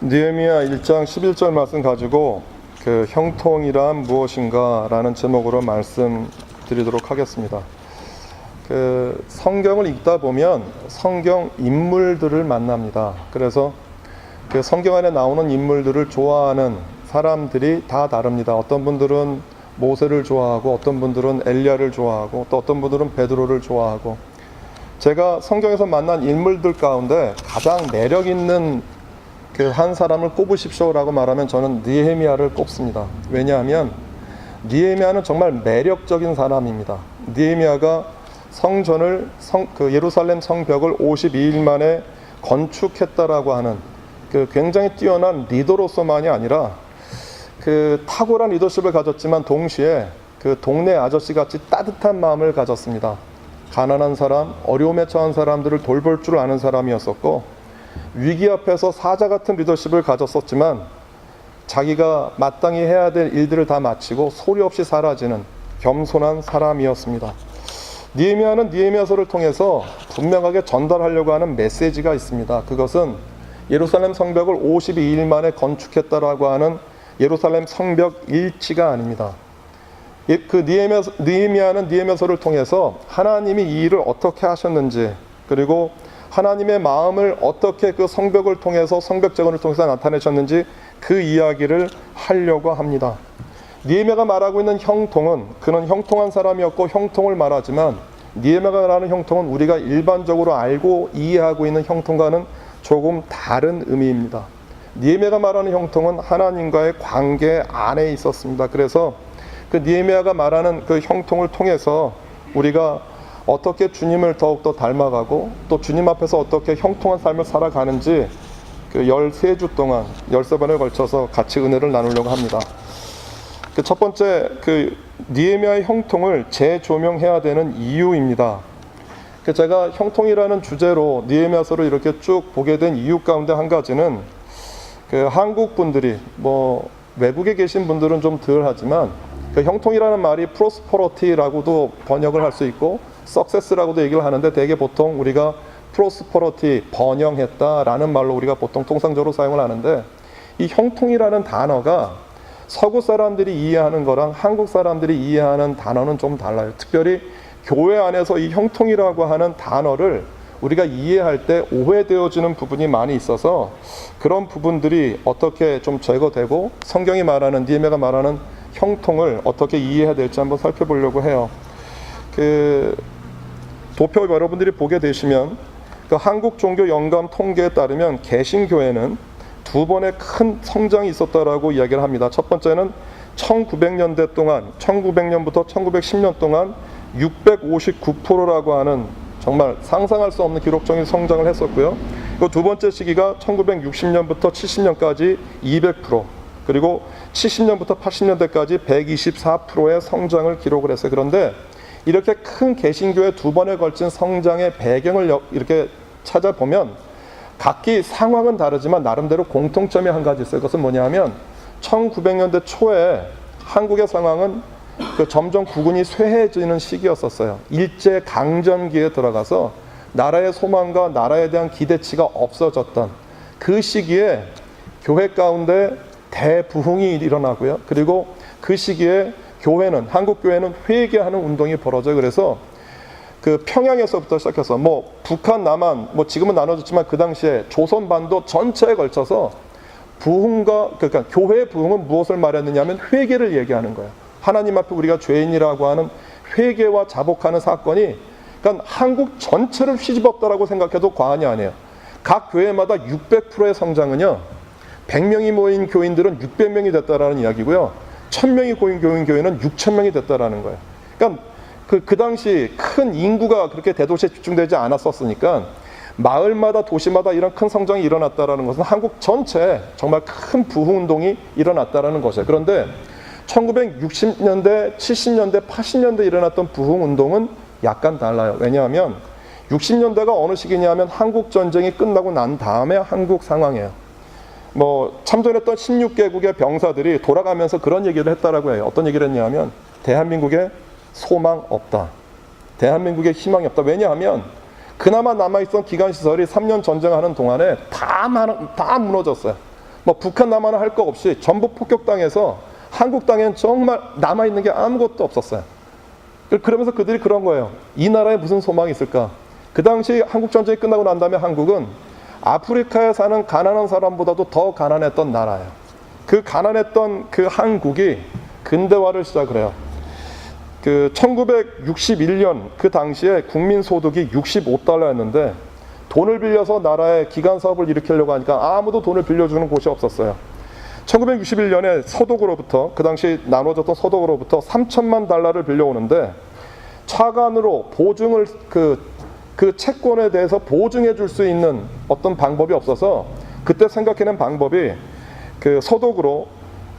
느헤미야 1장 11절 말씀 가지고 그 형통이란 무엇인가 라는 제목으로 말씀드리도록 하겠습니다. 그 성경을 읽다 보면 성경 인물들을 만납니다. 그래서 그 성경 안에 나오는 인물들을 좋아하는 사람들이 다 다릅니다. 어떤 분들은 모세를 좋아하고 어떤 분들은 엘리야를 좋아하고 또 어떤 분들은 베드로를 좋아하고 제가 성경에서 만난 인물들 가운데 가장 매력 있는 그 한 사람을 꼽으십시오라고 말하면 저는 니에미아를 꼽습니다. 왜냐하면 니에미아는 정말 매력적인 사람입니다. 니에미아가 성전을 성, 그 예루살렘 성벽을 52일 만에 건축했다라고 하는 그 굉장히 뛰어난 리더로서만이 아니라 그 탁월한 리더십을 가졌지만 동시에 그 동네 아저씨 같이 따뜻한 마음을 가졌습니다. 가난한 사람, 어려움에 처한 사람들을 돌볼 줄 아는 사람이었었고 위기 앞에서 사자 같은 리더십을 가졌었지만 자기가 마땅히 해야 될 일들을 다 마치고 소리 없이 사라지는 겸손한 사람이었습니다. 니에미아는 니에미아서를 통해서 분명하게 전달하려고 하는 메시지가 있습니다. 그것은 예루살렘 성벽을 52일 만에 건축했다라고 하는 예루살렘 성벽 일치가 아닙니다. 예, 그 니에미아, 니에미아는 니에미아서를 통해서 하나님이 이 일을 어떻게 하셨는지 그리고 하나님의 마음을 어떻게 그 성벽을 통해서 성벽 재건을 통해서 나타내셨는지 그 이야기를 하려고 합니다. 니에미아가 말하고 있는 형통은 그는 형통한 사람이었고 형통을 말하지만 니에미아가 말하는 형통은 우리가 일반적으로 알고 이해하고 있는 형통과는 조금 다른 의미입니다. 니에미아가 말하는 형통은 하나님과의 관계 안에 있었습니다. 그래서 그 니에미아가 말하는 그 형통을 통해서 우리가 어떻게 주님을 더욱더 닮아가고 또 주님 앞에서 어떻게 형통한 삶을 살아가는지 그 13주 동안 13번에 걸쳐서 같이 은혜를 나누려고 합니다. 그 첫 번째 그 니에미아의 형통을 재조명해야 되는 이유입니다. 그 제가 형통이라는 주제로 니에미아서를 이렇게 쭉 보게 된 이유 가운데 한 가지는 그 한국 분들이 뭐 외국에 계신 분들은 좀 덜 하지만 그 형통이라는 말이 프로스퍼러티라고도 번역을 할 수 있고 석세스라고도 얘기를 하는데 대개 보통 우리가 프로스퍼러티 번영했다라는 말로 우리가 보통 통상적으로 사용을 하는데 이 형통이라는 단어가 서구 사람들이 이해하는 거랑 한국 사람들이 이해하는 단어는 좀 달라요. 특별히 교회 안에서 이 형통이라고 하는 단어를 우리가 이해할 때 오해되어지는 부분이 많이 있어서 그런 부분들이 어떻게 좀 제거되고 성경이 말하는 니에메가 말하는 형통을 어떻게 이해해야 될지 한번 살펴보려고 해요. 그 도표 여러분들이 보게 되시면 그 한국 종교 영감 통계에 따르면 개신교회는 두 번의 큰 성장이 있었다라고 이야기를 합니다. 첫 번째는 1900년대 동안 1900년부터 1910년 동안 659%라고 하는 정말 상상할 수 없는 기록적인 성장을 했었고요. 그두 번째 시기가 1960년부터 70년까지 200% 그리고 70년부터 80년대까지 124%의 성장을 기록을 했어요. 그런데 이렇게 큰 개신교의 두 번에 걸친 성장의 배경을 이렇게 찾아보면 각기 상황은 다르지만 나름대로 공통점이 한 가지 있어요. 그것은 뭐냐면 1900년대 초에 한국의 상황은 그 점점 국군이 쇠해지는 시기였었어요. 일제 강점기에 들어가서 나라의 소망과 나라에 대한 기대치가 없어졌던 그 시기에 교회 가운데 대부흥이 일어나고요. 그리고 그 시기에 교회는 한국 교회는 회개하는 운동이 벌어져요. 그래서 그 평양에서부터 시작해서 뭐 북한, 남한, 뭐 지금은 나눠졌지만 그 당시에 조선 반도 전체에 걸쳐서 부흥과 그러니까 교회의 부흥은 무엇을 말했느냐면 회개를 얘기하는 거예요. 하나님 앞에 우리가 죄인이라고 하는 회개와 자복하는 사건이 그러니까 한국 전체를 휘집었다라고 생각해도 과언이 아니에요. 각 교회마다 600%의 성장은요. 100명이 모인 교인들은 600명이 됐다라는 이야기고요. 1000명이 모인 교인 교회는 6000명이 됐다라는 거예요. 그러니까 그, 그 당시 큰 인구가 그렇게 대도시에 집중되지 않았었으니까 마을마다 도시마다 이런 큰 성장이 일어났다라는 것은 한국 전체에 정말 큰 부흥 운동이 일어났다라는 것이에요. 그런데 1960년대, 70년대, 80년대 일어났던 부흥 운동은 약간 달라요. 왜냐하면 60년대가 어느 시기냐면 한국 전쟁이 끝나고 난 다음에 한국 상황이에요. 뭐 참전했던 16개국의 병사들이 돌아가면서 그런 얘기를 했다라고 해요. 어떤 얘기를 했냐면 대한민국에 소망 없다. 대한민국에 희망이 없다. 왜냐하면 그나마 남아있던 기관 시설이 3년 전쟁하는 동안에 다, 다 무너졌어요. 뭐 북한 남한을 할거 없이 전부 폭격당해서 한국 땅엔 정말 남아 있는 게 아무것도 없었어요. 그- 그러면서 그들이 그런 거예요. 이 나라에 무슨 소망이 있을까? 그 당시 한국 전쟁이 끝나고 난 다음에 한국은 아프리카에 사는 가난한 사람보다도 더 가난했던 나라예요. 그 가난했던 그 한국이 근대화를 시작을 해요. 그 1961년 그 당시에 국민 소득이 65달러였는데 돈을 빌려서 나라에 기간 사업을 일으키려고 하니까 아무도 돈을 빌려주는 곳이 없었어요. 1961년에 서독으로부터 그 당시 나눠졌던 서독으로부터 3천만 달러를 빌려오는데 차관으로 보증을 그, 그 채권에 대해서 보증해 줄 수 있는 어떤 방법이 없어서 그때 생각해낸 방법이 그 서독으로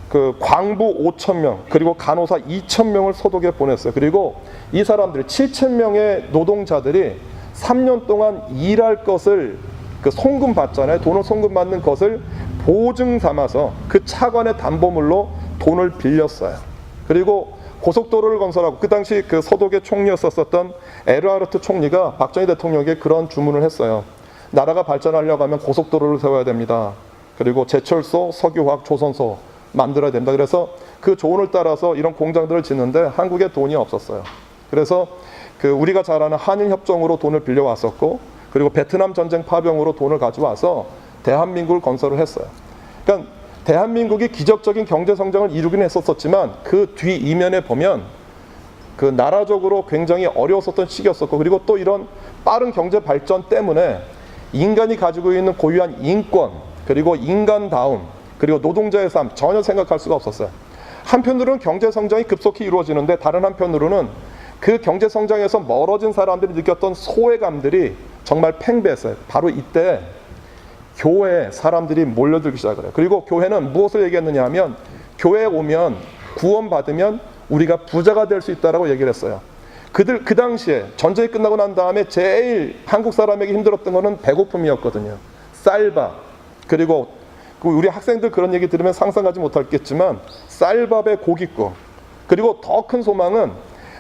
그 광부 5천 명 그리고 간호사 2천 명을 서독에 보냈어요. 그리고 이 사람들이 7천 명의 노동자들이 3년 동안 일할 것을 그 송금 받잖아요. 돈을 송금 받는 것을 보증 삼아서 그 차관의 담보물로 돈을 빌렸어요. 그리고 고속도로를 건설하고 그 당시 그 서독의 총리였었던 에르하르트 총리가 박정희 대통령에게 그런 주문을 했어요. 나라가 발전하려고 하면 고속도로를 세워야 됩니다. 그리고 제철소, 석유화학, 조선소 만들어야 됩니다. 그래서 그 조언을 따라서 이런 공장들을 짓는데 한국에 돈이 없었어요. 그래서 그 우리가 잘 아는 한일 협정으로 돈을 빌려왔었고 그리고 베트남 전쟁 파병으로 돈을 가져와서 대한민국을 건설을 했어요. 그러니까 대한민국이 기적적인 경제 성장을 이루긴 했었었지만 그 뒤 이면에 보면 그 나라적으로 굉장히 어려웠었던 시기였었고 그리고 또 이런 빠른 경제 발전 때문에 인간이 가지고 있는 고유한 인권 그리고 인간다움 그리고 노동자의 삶 전혀 생각할 수가 없었어요. 한편으로는 경제 성장이 급속히 이루어지는데 다른 한편으로는 그 경제 성장에서 멀어진 사람들이 느꼈던 소외감들이 정말 팽배했어요. 바로 이때 교회에 사람들이 몰려들기 시작을 해요. 그리고 교회는 무엇을 얘기했느냐 하면 교회에 오면 구원받으면 우리가 부자가 될 수 있다라고 얘기를 했어요. 그들 그 당시에 전쟁이 끝나고 난 다음에 제일 한국 사람에게 힘들었던 거는 배고픔이었거든요. 쌀밥 그리고 그 우리 학생들 그런 얘기 들으면 상상하지 못했겠지만 쌀밥에 고깃국 그리고 더 큰 소망은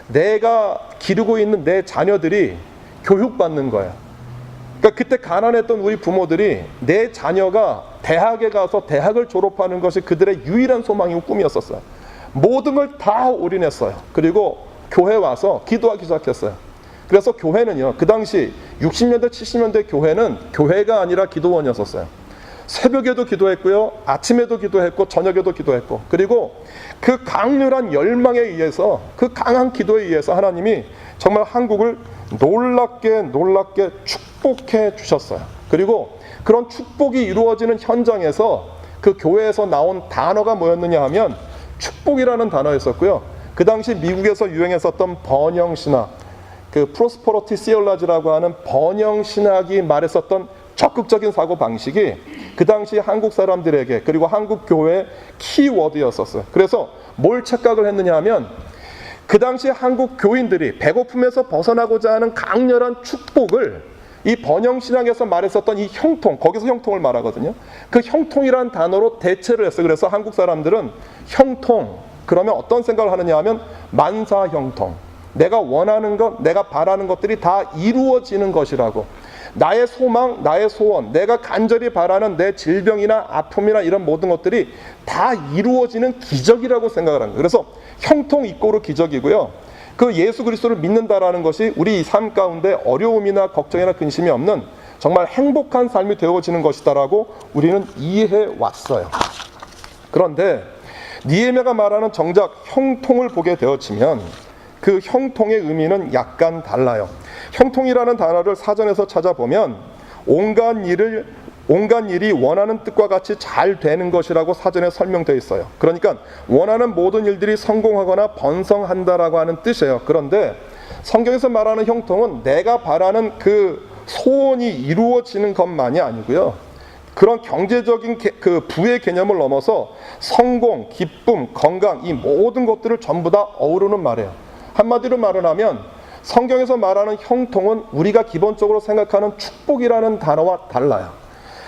내가 기르고 있는 내 자녀들이 교육받는 거예요. 그러니까 그때 가난했던 우리 부모들이 내 자녀가 대학에 가서 대학을 졸업하는 것이 그들의 유일한 소망이고 꿈이었었어요. 모든 걸 다 올인했어요. 그리고 교회 와서 기도하기 시작했어요. 그래서 교회는요, 그 당시 60년대, 70년대 교회는 교회가 아니라 기도원이었었어요. 새벽에도 기도했고요, 아침에도 기도했고, 저녁에도 기도했고, 그리고 그 강렬한 열망에 의해서, 그 강한 기도에 의해서 하나님이 정말 한국을 놀랍게 놀랍게 축 복해 주셨어요. 그리고 그런 축복이 이루어지는 현장에서 그 교회에서 나온 단어가 뭐였느냐 하면 축복이라는 단어였었고요. 그 당시 미국에서 유행했었던 번영 신학, 그 프로스퍼러티 시올라지라고 하는 번영 신학이 말했었던 적극적인 사고 방식이 그 당시 한국 사람들에게 그리고 한국 교회의 키워드였었어요. 그래서 뭘 착각을 했느냐 하면 그 당시 한국 교인들이 배고픔에서 벗어나고자 하는 강렬한 축복을 이 번영 신학에서 말했었던 이 형통 거기서 형통을 말하거든요. 그 형통이라는 단어로 대체를 했어요. 그래서 한국 사람들은 형통 그러면 어떤 생각을 하느냐 하면 만사 형통. 내가 원하는 것, 내가 바라는 것들이 다 이루어지는 것이라고. 나의 소망, 나의 소원, 내가 간절히 바라는 내 질병이나 아픔이나 이런 모든 것들이 다 이루어지는 기적이라고 생각을 합니다. 그래서 형통 이꼬르 기적이고요. 그 예수 그리스도를 믿는다라는 것이 우리 삶 가운데 어려움이나 걱정이나 근심이 없는 정말 행복한 삶이 되어지는 것이다라고 우리는 이해해 왔어요. 그런데 니에메가 말하는 정작 형통을 보게 되어지면 그 형통의 의미는 약간 달라요. 형통이라는 단어를 사전에서 찾아보면 온갖 일을 온갖 일이 원하는 뜻과 같이 잘 되는 것이라고 사전에 설명되어 있어요. 그러니까 원하는 모든 일들이 성공하거나 번성한다라고 하는 뜻이에요. 그런데 성경에서 말하는 형통은 내가 바라는 그 소원이 이루어지는 것만이 아니고요. 그런 경제적인 개- 그 부의 개념을 넘어서 성공, 기쁨, 건강 이 모든 것들을 전부 다 어우르는 말이에요. 한마디로 말을 하면 성경에서 말하는 형통은 우리가 기본적으로 생각하는 축복이라는 단어와 달라요.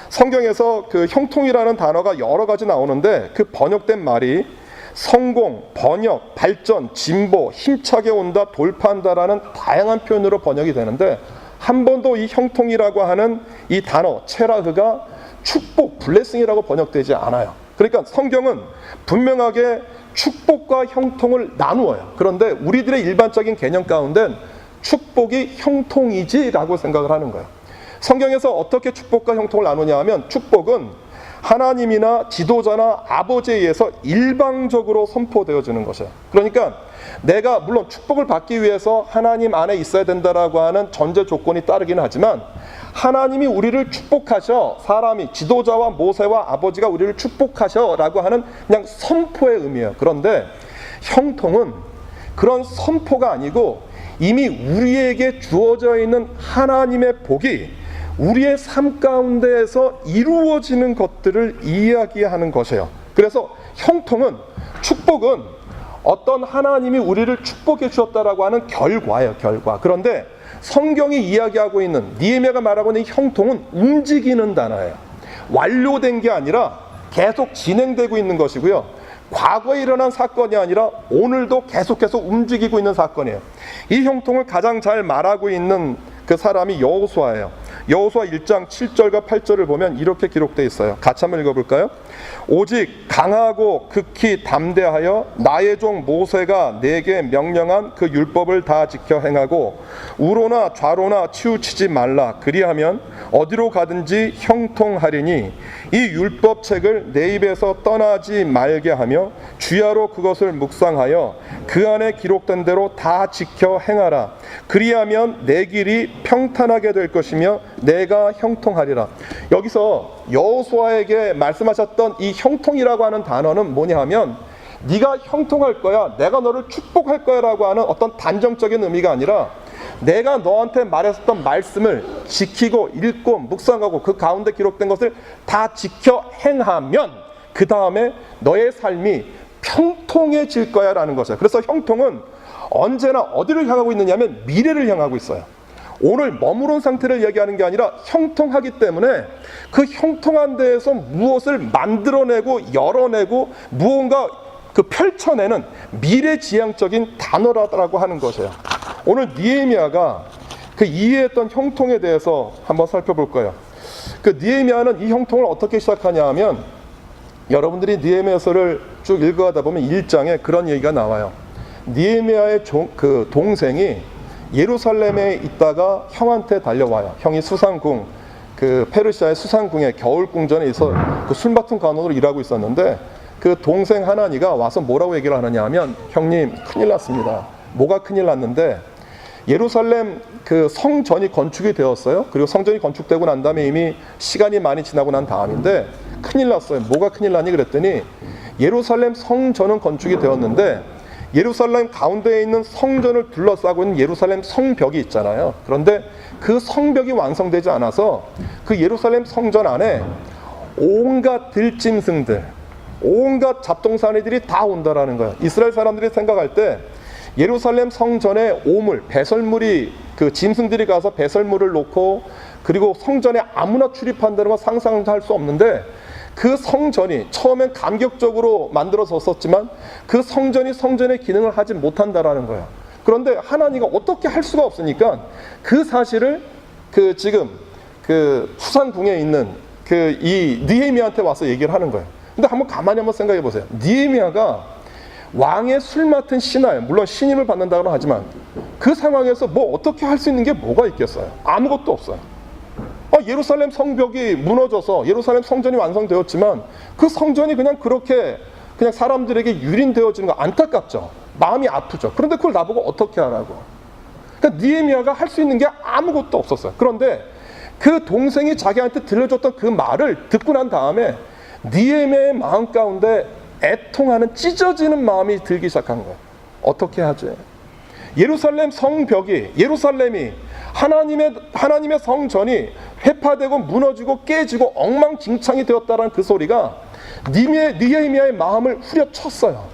성경에서 그 형통이라는 단어가 여러 가지 나오는데 그 번역된 말이 성공, 번역, 발전, 진보, 힘차게 온다, 돌파한다라는 다양한 표현으로 번역이 되는데 한 번도 이 형통이라고 하는 이 단어 체라흐가 축복, 블레싱이라고 번역되지 않아요. 그러니까 성경은 분명하게 축복과 형통을 나누어요. 그런데 우리들의 일반적인 개념 가운데 축복이 형통이지라고 생각을 하는 거예요. 성경에서 어떻게 축복과 형통을 나누냐 하면 축복은 하나님이나 지도자나 아버지에 의해서 일방적으로 선포되어지는 것이에요. 그러니까 내가 물론 축복을 받기 위해서 하나님 안에 있어야 된다라고 하는 전제 조건이 따르긴 하지만 하나님이 우리를 축복하셔 사람이 지도자와 모세와 아버지가 우리를 축복하셔라고 하는 그냥 선포의 의미예요. 그런데 형통은 그런 선포가 아니고 이미 우리에게 주어져 있는 하나님의 복이 우리의 삶 가운데에서 이루어지는 것들을 이야기하는 것이에요. 그래서 형통은 축복은 어떤 하나님이 우리를 축복해 주었다라고 하는 결과예요, 결과. 그런데 성경이 이야기하고 있는 니에미아가 말하고 있는 이 형통은 움직이는 단어예요. 완료된 게 아니라 계속 진행되고 있는 것이고요. 과거에 일어난 사건이 아니라 오늘도 계속해서 움직이고 있는 사건이에요. 이 형통을 가장 잘 말하고 있는 그 사람이 여호수아예요. 여호수아 1장 7절과 8절을 보면 이렇게 기록되어 있어요. 같이 한번 읽어볼까요? 오직 강하고 극히 담대하여 나의 종 모세가 내게 명령한 그 율법을 다 지켜 행하고 우로나 좌로나 치우치지 말라. 그리하면 어디로 가든지 형통하리니 이 율법책을 내 입에서 떠나지 말게 하며 주야로 그것을 묵상하여 그 안에 기록된 대로 다 지켜 행하라. 그리하면 내 길이 평탄하게 될 것이며 내가 형통하리라. 여기서 여호수아에게 말씀하셨던 이 형통이라고 하는 단어는 뭐냐 하면 네가 형통할 거야. 내가 너를 축복할 거야라고 하는 어떤 단정적인 의미가 아니라 내가 너한테 말했었던 말씀을 지키고 읽고 묵상하고 그 가운데 기록된 것을 다 지켜 행하면 그 다음에 너의 삶이 평통해질 거야라는 것이야. 그래서 형통은 언제나 어디를 향하고 있느냐면 미래를 향하고 있어요. 오늘 머무른 상태를 얘기하는 게 아니라 형통하기 때문에 그 형통한 데에서 무엇을 만들어내고 열어내고 무언가 그 펼쳐내는 미래지향적인 단어라고 하는 것이에요. 오늘 니에미아가 그 이해했던 형통에 대해서 한번 살펴볼 거예요. 그 니에미아는 이 형통을 어떻게 시작하냐 하면 여러분들이 니에미아서를 쭉 읽어가다 보면 1장에 그런 얘기가 나와요. 니에미아의 종, 그 동생이 예루살렘에 있다가 형한테 달려와요. 형이 수상궁, 그 페르시아의 수상궁의 겨울 궁전에 있어 그 술맡은 간호로 일하고 있었는데 그 동생 하나니가 와서 뭐라고 얘기를 하느냐 하면 형님 큰일 났습니다. 뭐가 큰일 났는데 예루살렘 그 성전이 건축이 되었어요. 그리고 성전이 건축되고 난 다음에 이미 시간이 많이 지나고 난 다음인데 큰일 났어요. 뭐가 큰일 나니 그랬더니 예루살렘 성전은 건축이 되었는데 예루살렘 가운데에 있는 성전을 둘러싸고 있는 예루살렘 성벽이 있잖아요. 그런데 그 성벽이 완성되지 않아서 그 예루살렘 성전 안에 온갖 들짐승들, 온갖 잡동사니들이 다 온다라는 거예요. 이스라엘 사람들이 생각할 때 예루살렘 성전에 오물, 배설물이 그 짐승들이 가서 배설물을 놓고 그리고 성전에 아무나 출입한다는 건 상상할 수 없는데 그 성전이 처음엔 감격적으로 만들어졌었지만 그 성전이 성전의 기능을 하지 못한다라는 거예요. 그런데 하나님가 어떻게 할 수가 없으니까 그 사실을 그 지금 그 수상궁에 있는 그 이 니에미아한테 와서 얘기를 하는 거예요. 근데 한번 가만히 한번 생각해 보세요. 니에미아가 왕의 술 맡은 신하예요. 물론 신임을 받는다고 하지만 그 상황에서 뭐 어떻게 할 수 있는 게 뭐가 있겠어요? 아무것도 없어요. 어, 예루살렘 성벽이 무너져서 예루살렘 성전이 완성되었지만 그 성전이 그냥 그렇게 그냥 사람들에게 유린되어지는 거 안타깝죠. 마음이 아프죠. 그런데 그걸 나보고 어떻게 하라고. 그러니까 니에미아가 할 수 있는 게 아무것도 없었어요. 그런데 그 동생이 자기한테 들려줬던 그 말을 듣고 난 다음에 니에미아의 마음 가운데 애통하는 찢어지는 마음이 들기 시작한 거예요. 어떻게 하지? 예루살렘 성벽이 예루살렘이 하나님의 하나님의 성전이 회파되고 무너지고 깨지고 엉망진창이 되었다라는 그 소리가 니에 니에미아의 마음을 후려쳤어요.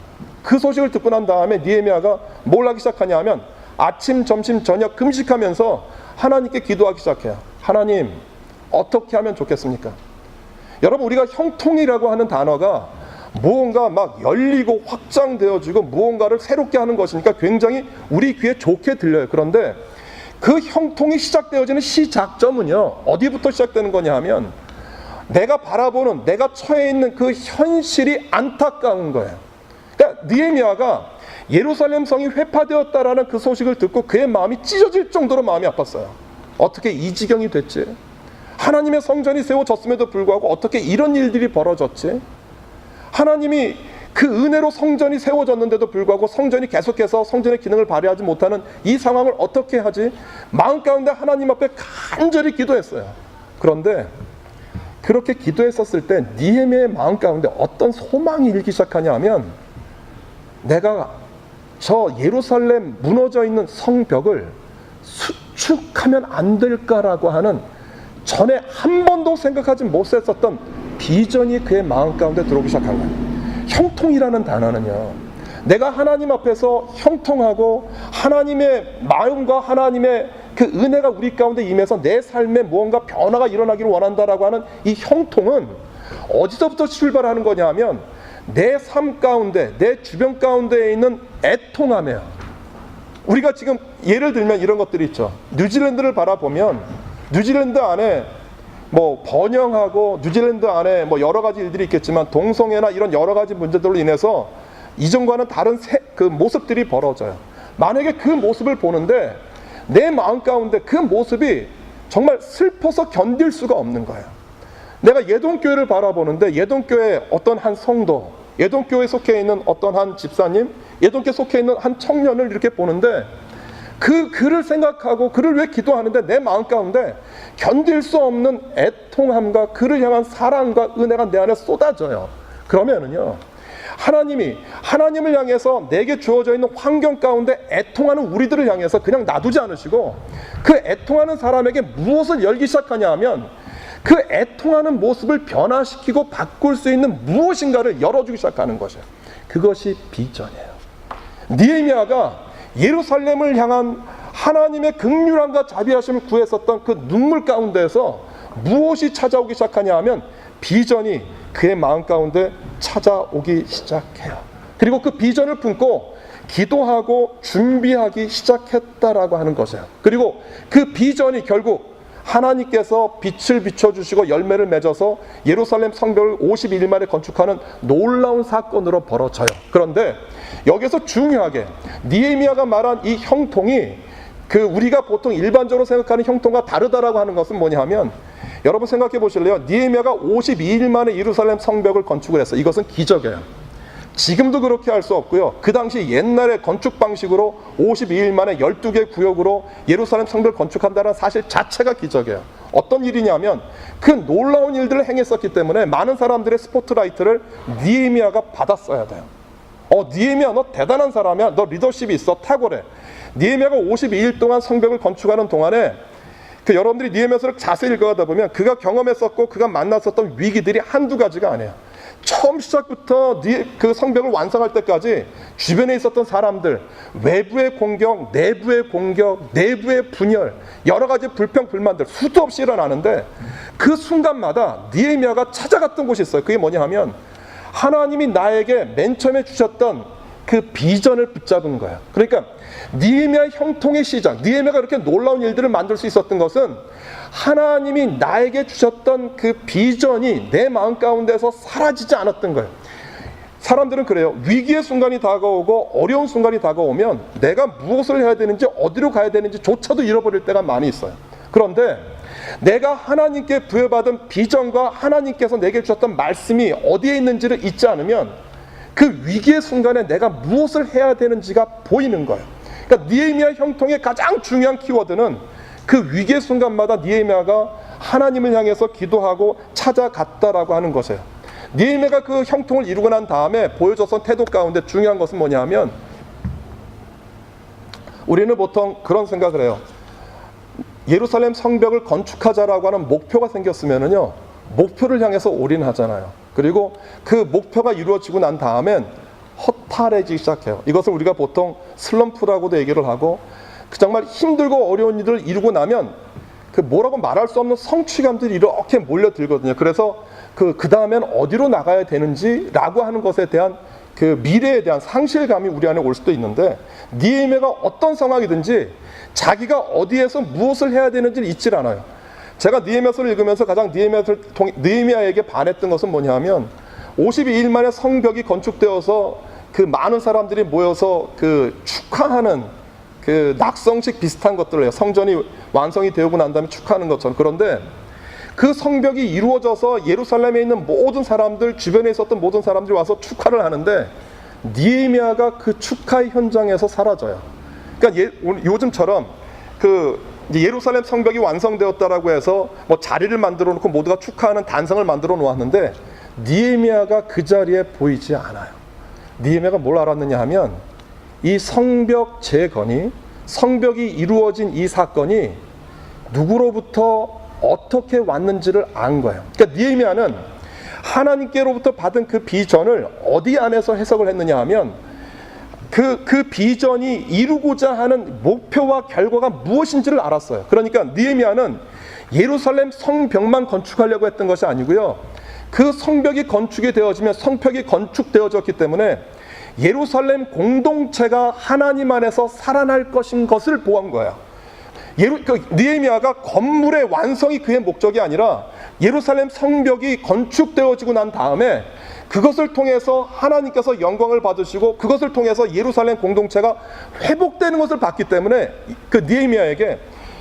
그 소식을 듣고 난 다음에 니에미아가 뭘 하기 시작하냐 하면 아침, 점심, 저녁 금식하면서 하나님께 기도하기 시작해요. 하나님, 어떻게 하면 좋겠습니까? 여러분, 우리가 형통이라고 하는 단어가 무언가 막 열리고 확장되어지고 무언가를 새롭게 하는 것이니까 굉장히 우리 귀에 좋게 들려요. 그런데 그 형통이 시작되어지는 시작점은요, 어디부터 시작되는 거냐 하면 내가 바라보는 내가 처해 있는 그 현실이 안타까운 거예요. 그러니까 느헤미야가 예루살렘 성이 회파되었다라는 그 소식을 듣고 그의 마음이 찢어질 정도로 마음이 아팠어요. 어떻게 이 지경이 됐지? 하나님의 성전이 세워졌음에도 불구하고 어떻게 이런 일들이 벌어졌지? 하나님이 그 은혜로 성전이 세워졌는데도 불구하고 성전이 계속해서 성전의 기능을 발휘하지 못하는 이 상황을 어떻게 하지? 마음 가운데 하나님 앞에 간절히 기도했어요. 그런데 그렇게 기도했었을 때 니에미의 마음 가운데 어떤 소망이 일기 시작하냐 하면 내가 저 예루살렘 무너져 있는 성벽을 수축하면 안 될까라고 하는 전에 한 번도 생각하지 못했었던 비전이 그의 마음 가운데 들어오기 시작한 거예요. 형통이라는 단어는요. 내가 하나님 앞에서 형통하고 하나님의 마음과 하나님의 그 은혜가 우리 가운데 임해서 내 삶에 무언가 변화가 일어나기를 원한다라고 하는 이 형통은 어디서부터 출발하는 거냐 하면 내 삶 가운데 내 주변 가운데에 있는 애통함이에요. 우리가 지금 예를 들면 이런 것들이 있죠. 뉴질랜드를 바라보면 뉴질랜드 안에 뭐 번영하고 뉴질랜드 안에 뭐 여러 가지 일들이 있겠지만 동성애나 이런 여러 가지 문제들로 인해서 이전과는 다른 새, 그 모습들이 벌어져요. 만약에 그 모습을 보는데 내 마음 가운데 그 모습이 정말 슬퍼서 견딜 수가 없는 거예요. 내가 예동교회를 바라보는데 예동교회 어떤 한 성도, 예동교회 속해 있는 어떤 한 집사님, 예동교회 속해 있는 한 청년을 이렇게 보는데 그 그를 생각하고 그를 왜 기도하는데 내 마음 가운데 견딜 수 없는 애통함과 그를 향한 사랑과 은혜가 내 안에 쏟아져요. 그러면은요. 하나님이 하나님을 향해서 내게 주어져 있는 환경 가운데 애통하는 우리들을 향해서 그냥 놔두지 않으시고 그 애통하는 사람에게 무엇을 열기 시작하냐 하면 그 애통하는 모습을 변화시키고 바꿀 수 있는 무엇인가를 열어주기 시작하는 것이에요. 그것이 비전이에요. 니에미아가 예루살렘을 향한 하나님의 극률함과 자비하심을 구했었던 그 눈물 가운데에서 무엇이 찾아오기 시작하냐 하면 비전이 그의 마음 가운데 찾아오기 시작해요. 그리고 그 비전을 품고 기도하고 준비하기 시작했다라고 하는 것이에요. 그리고 그 비전이 결국 하나님께서 빛을 비춰주시고 열매를 맺어서 예루살렘 성벽을 51일 만에 건축하는 놀라운 사건으로 벌어져요. 그런데 여기서 중요하게 니에미아가 말한 이 형통이 그 우리가 보통 일반적으로 생각하는 형통과 다르다라고 하는 것은 뭐냐 하면 여러분 생각해 보실래요? 니에미아가 52일 만에 예루살렘 성벽을 건축을 했어. 이것은 기적이에요. 지금도 그렇게 할 수 없고요. 그 당시 옛날의 건축 방식으로 52일 만에 12개 구역으로 예루살렘 성벽을 건축한다는 사실 자체가 기적이에요. 어떤 일이냐면 그 놀라운 일들을 행했었기 때문에 많은 사람들의 스포트라이트를 니에미아가 받았어야 돼요. 어, 니에미아 너 대단한 사람이야. 너 리더십이 있어. 탁월해. 니에미아가 52일 동안 성벽을 건축하는 동안에 그 여러분들이 니에미아서를 자세히 읽어가다 보면 그가 경험했었고 그가 만났었던 위기들이 한두 가지가 아니에요. 처음 시작부터 그 성벽을 완성할 때까지 주변에 있었던 사람들, 외부의 공격, 내부의 공격, 내부의 분열, 여러 가지 불평, 불만들 수도 없이 일어나는데 그 순간마다 니에미아가 찾아갔던 곳이 있어요. 그게 뭐냐 하면 하나님이 나에게 맨 처음에 주셨던 그 비전을 붙잡은 거예요. 그러니까 니에미아 형통의 시작, 니에미아가 이렇게 놀라운 일들을 만들 수 있었던 것은 하나님이 나에게 주셨던 그 비전이 내 마음 가운데서 사라지지 않았던 거예요. 사람들은 그래요. 위기의 순간이 다가오고 어려운 순간이 다가오면 내가 무엇을 해야 되는지 어디로 가야 되는지 조차도 잃어버릴 때가 많이 있어요. 그런데 내가 하나님께 부여받은 비전과 하나님께서 내게 주셨던 말씀이 어디에 있는지를 잊지 않으면 그 위기의 순간에 내가 무엇을 해야 되는지가 보이는 거예요. 그러니까 니에미아 형통의 가장 중요한 키워드는 그 위기의 순간마다 니에미아가 하나님을 향해서 기도하고 찾아갔다라고 하는 것이에요. 니에미아가 그 형통을 이루고 난 다음에 보여줬던 태도 가운데 중요한 것은 뭐냐면 우리는 보통 그런 생각을 해요. 예루살렘 성벽을 건축하자라고 하는 목표가 생겼으면은요 목표를 향해서 올인하잖아요. 그리고 그 목표가 이루어지고 난 다음엔 허탈해지기 시작해요. 이것을 우리가 보통 슬럼프라고도 얘기를 하고 그 정말 힘들고 어려운 일을 이루고 나면 그 뭐라고 말할 수 없는 성취감들이 이렇게 몰려들거든요. 그래서 그, 그 다음엔 어디로 나가야 되는지라고 하는 것에 대한 그 미래에 대한 상실감이 우리 안에 올 수도 있는데 니에메가 어떤 상황이든지 자기가 어디에서 무엇을 해야 되는지를 잊질 않아요. 제가 느헤미야서를 읽으면서 가장 통 느헤미야에게 반했던 것은 뭐냐면 52일 만에 성벽이 건축되어서 그 많은 사람들이 모여서 그 축하하는 그 낙성식 비슷한 것들을 해요. 성전이 완성이 되고 난 다음에 축하하는 것처럼. 그런데 그 성벽이 이루어져서 예루살렘에 있는 모든 사람들 주변에 있었던 모든 사람들이 와서 축하를 하는데 니에미아가 그 축하의 현장에서 사라져요. 그러니까 예, 요즘처럼 그 예루살렘 성벽이 완성되었다라고 해서 뭐 자리를 만들어 놓고 모두가 축하하는 단상을 만들어 놓았는데 니에미아가 그 자리에 보이지 않아요. 니에미아가 뭘 알았느냐 하면 이 성벽 재건이 성벽이 이루어진 이 사건이 누구로부터 어떻게 왔는지를 안 거예요. 그러니까 니에미아는 하나님께로부터 받은 그 비전을 어디 안에서 해석을 했느냐 하면 그, 그 비전이 이루고자 하는 목표와 결과가 무엇인지를 알았어요. 그러니까 느헤미야는 예루살렘 성벽만 건축하려고 했던 것이 아니고요. 그 성벽이 건축이 되어지면 성벽이 건축되어졌기 때문에 예루살렘 공동체가 하나님 안에서 살아날 것인 것을 보한 거예요. 예루, 그, 느헤미야가 건물의 완성이 그의 목적이 아니라 예루살렘 성벽이 건축되어지고 난 다음에 그것을 통해서 하나님께서 영광을 받으시고 그것을 통해서 예루살렘 공동체가 회복되는 것을 봤기 때문에 그 느헤미야에게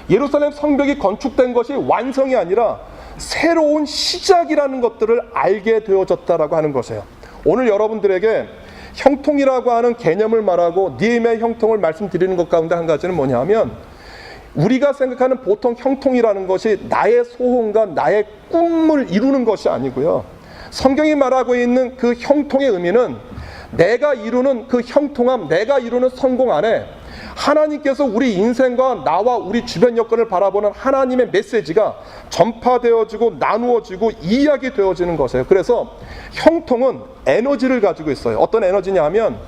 예루살렘 성벽이 건축된 것이 완성이 아니라 새로운 시작이라는 것들을 알게 되어졌다라고 하는 것이에요. 오늘 여러분들에게 형통이라고 하는 개념을 말하고 니에미아의 형통을 말씀드리는 것 가운데 한 가지는 뭐냐면 우리가 생각하는 보통 형통이라는 것이 나의 소원과 나의 꿈을 이루는 것이 아니고요. 성경이 말하고 있는 그 형통의 의미는 내가 이루는 그 형통함, 내가 이루는 성공 안에 하나님께서 우리 인생과 나와 우리 주변 여건을 바라보는 하나님의 메시지가 전파되어지고 나누어지고 이야기되어지는 것이에요. 그래서 형통은 에너지를 가지고 있어요. 어떤 에너지냐 하면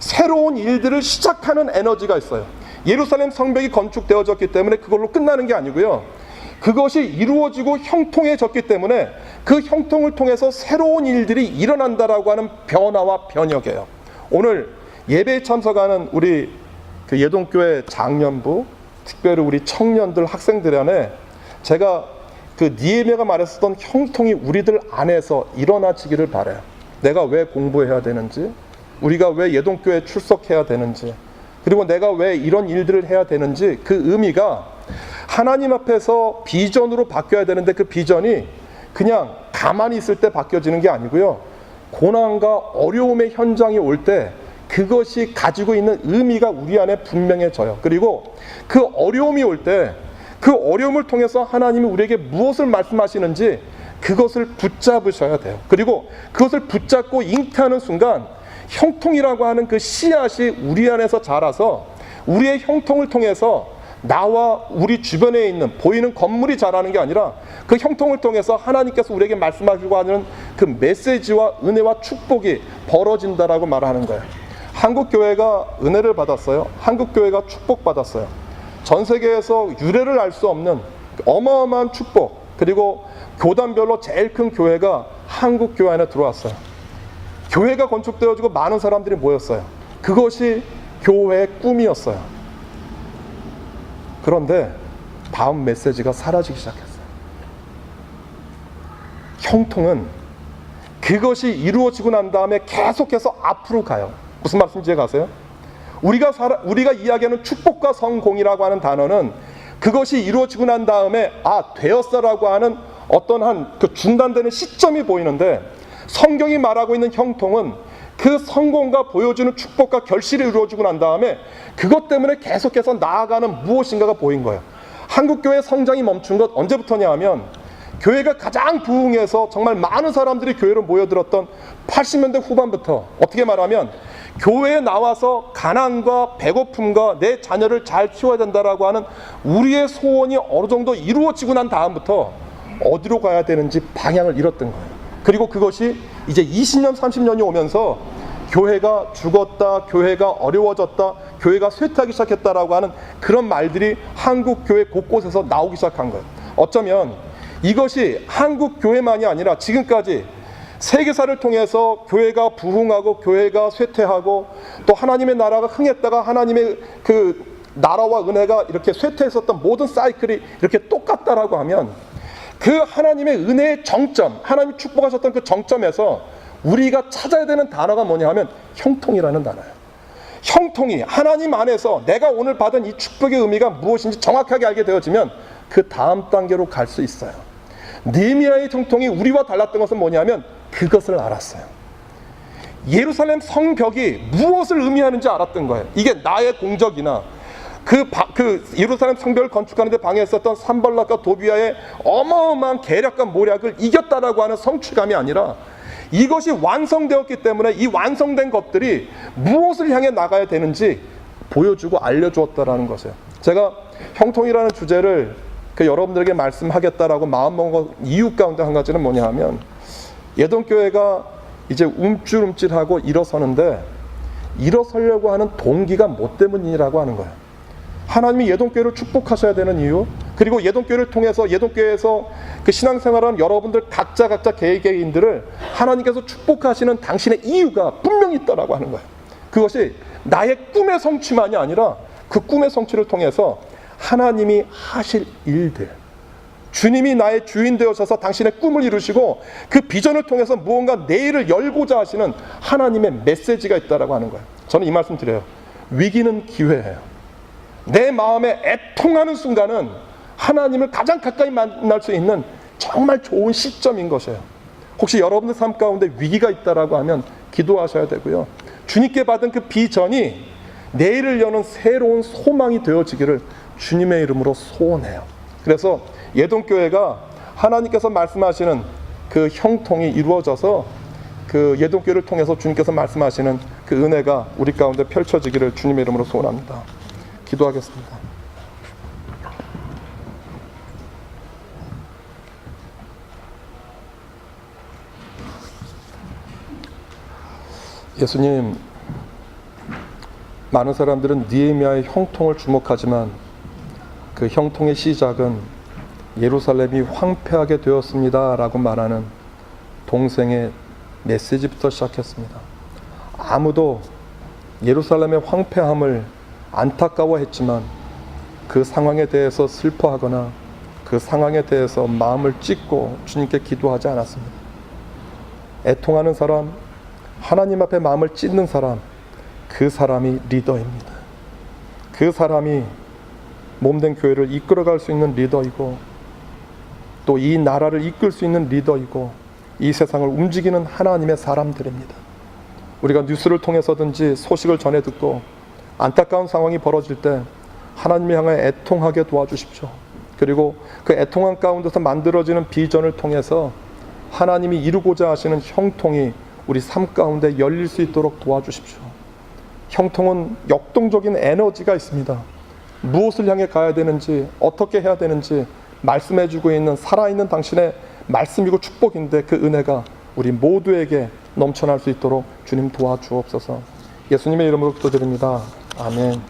새로운 일들을 시작하는 에너지가 있어요. 예루살렘 성벽이 건축되어졌기 때문에 그걸로 끝나는 게 아니고요. 그것이 이루어지고 형통해졌기 때문에 그 형통을 통해서 새로운 일들이 일어난다라고 하는 변화와 변혁이에요. 오늘 예배에 참석하는 우리 그 예동교회 장년부, 특별히 우리 청년들 학생들 안에 제가 그 니에미아가 말했었던 형통이 우리들 안에서 일어나지기를 바래요. 내가 왜 공부해야 되는지, 우리가 왜 예동교회 출석해야 되는지, 그리고 내가 왜 이런 일들을 해야 되는지 그 의미가 하나님 앞에서 비전으로 바뀌어야 되는데 그 비전이 그냥 가만히 있을 때 바뀌어지는 게 아니고요. 고난과 어려움의 현장이 올 때 그것이 가지고 있는 의미가 우리 안에 분명해져요. 그리고 그 어려움이 올 때 그 어려움을 통해서 하나님이 우리에게 무엇을 말씀하시는지 그것을 붙잡으셔야 돼요. 그리고 그것을 붙잡고 잉태하는 순간 형통이라고 하는 그 씨앗이 우리 안에서 자라서 우리의 형통을 통해서 나와 우리 주변에 있는 보이는 건물이 자라는 게 아니라 그 형통을 통해서 하나님께서 우리에게 말씀하시고 하는 그 메시지와 은혜와 축복이 벌어진다라고 말하는 거예요. 한국 교회가 은혜를 받았어요. 한국 교회가 축복 받았어요. 전 세계에서 유래를 알 수 없는 어마어마한 축복 그리고 교단별로 제일 큰 교회가 한국 교회 안에 들어왔어요. 교회가 건축되어지고 많은 사람들이 모였어요. 그것이 교회의 꿈이었어요. 그런데 다음 메시지가 사라지기 시작했어요. 형통은 그것이 이루어지고 난 다음에 계속해서 앞으로 가요. 무슨 말씀인지 가세요? 우리가 살아, 우리가 이야기하는 축복과 성공이라고 하는 단어는 그것이 이루어지고 난 다음에 아 되었어라고 하는 어떤 한 그 중단되는 시점이 보이는데 성경이 말하고 있는 형통은 그 성공과 보여주는 축복과 결실이 이루어지고 난 다음에 그것 때문에 계속해서 나아가는 무엇인가가 보인 거예요. 한국교회 성장이 멈춘 것 언제부터냐 하면 교회가 가장 부흥해서 정말 많은 사람들이 교회로 모여들었던 80년대 후반부터 어떻게 말하면 교회에 나와서 가난과 배고픔과 내 자녀를 잘 키워야 된다라고 하는 우리의 소원이 어느 정도 이루어지고 난 다음부터 어디로 가야 되는지 방향을 잃었던 거예요. 그리고 그것이 이제 20년, 30년이 오면서 교회가 죽었다, 교회가 어려워졌다, 교회가 쇠퇴하기 시작했다라고 하는 그런 말들이 한국 교회 곳곳에서 나오기 시작한 거예요. 어쩌면 이것이 한국 교회만이 아니라 지금까지 세계사를 통해서 교회가 부흥하고 교회가 쇠퇴하고 또 하나님의 나라가 흥했다가 하나님의 그 나라와 은혜가 이렇게 쇠퇴했었던 모든 사이클이 이렇게 똑같다라고 하면 그 하나님의 은혜의 정점, 하나님 축복하셨던 그 정점에서 우리가 찾아야 되는 단어가 뭐냐 하면 형통이라는 단어예요. 형통이 하나님 안에서 내가 오늘 받은 이 축복의 의미가 무엇인지 정확하게 알게 되어지면 그 다음 단계로 갈 수 있어요. 느헤미야의 형통이 우리와 달랐던 것은 뭐냐면 그것을 알았어요. 예루살렘 성벽이 무엇을 의미하는지 알았던 거예요. 이게 나의 공적이나 그, 바- 그 예루살렘 성벽을 건축하는데 방해했었던 산발락과 도비아의 어마어마한 계략과 모략을 이겼다라고 하는 성취감이 아니라 이것이 완성되었기 때문에 이 완성된 것들이 무엇을 향해 나가야 되는지 보여주고 알려주었다라는 것이에요. 제가 형통이라는 주제를 그 여러분들에게 말씀하겠다라고 마음먹은 이유 가운데 한 가지는 뭐냐 하면 예동교회가 이제 움찔움찔하고 일어서는데 일어서려고 하는 동기가 뭐 때문이라고 하는 거예요. 하나님이 예동교회를 축복하셔야 되는 이유, 그리고 예동교회를 통해서 예동교회에서 그 신앙생활하는 여러분들 각자 각자 개개인들을 하나님께서 축복하시는 당신의 이유가 분명히 있다라고 하는 거예요. 그것이 나의 꿈의 성취만이 아니라 그 꿈의 성취를 통해서 하나님이 하실 일들, 주님이 나의 주인 되어셔서 당신의 꿈을 이루시고 그 비전을 통해서 무언가 내일을 열고자 하시는 하나님의 메시지가 있다라고 하는 거예요. 저는 이 말씀 드려요. 위기는 기회예요. 내 마음에 애통하는 순간은 하나님을 가장 가까이 만날 수 있는 정말 좋은 시점인 것이에요. 혹시 여러분들 삶 가운데 위기가 있다라고 하면 기도하셔야 되고요. 주님께 받은 그 비전이 내일을 여는 새로운 소망이 되어지기를 주님의 이름으로 소원해요. 그래서 예동교회가 하나님께서 말씀하시는 그 형통이 이루어져서 그 예동교회를 통해서 주님께서 말씀하시는 그 은혜가 우리 가운데 펼쳐지기를 주님의 이름으로 소원합니다. 기도하겠습니다. 예수님, 많은 사람들은 니에미아의 형통을 주목하지만 그 형통의 시작은 예루살렘이 황폐하게 되었습니다 라고 말하는 동생의 메시지부터 시작했습니다. 아무도 예루살렘의 황폐함을 안타까워했지만 그 상황에 대해서 슬퍼하거나 그 상황에 대해서 마음을 찢고 주님께 기도하지 않았습니다. 애통하는 사람, 하나님 앞에 마음을 찢는 사람, 그 사람이 리더입니다. 그 사람이 몸된 교회를 이끌어갈 수 있는 리더이고 또 이 나라를 이끌 수 있는 리더이고 이 세상을 움직이는 하나님의 사람들입니다. 우리가 뉴스를 통해서든지 소식을 전해 듣고 안타까운 상황이 벌어질 때 하나님을 향해 애통하게 도와주십시오. 그리고 그 애통한 가운데서 만들어지는 비전을 통해서 하나님이 이루고자 하시는 형통이 우리 삶 가운데 열릴 수 있도록 도와주십시오. 형통은 역동적인 에너지가 있습니다. 무엇을 향해 가야 되는지, 어떻게 해야 되는지 말씀해주고 있는 살아있는 당신의 말씀이고 축복인데 그 은혜가 우리 모두에게 넘쳐날 수 있도록 주님 도와주옵소서. 예수님의 이름으로 기도드립니다. 아멘.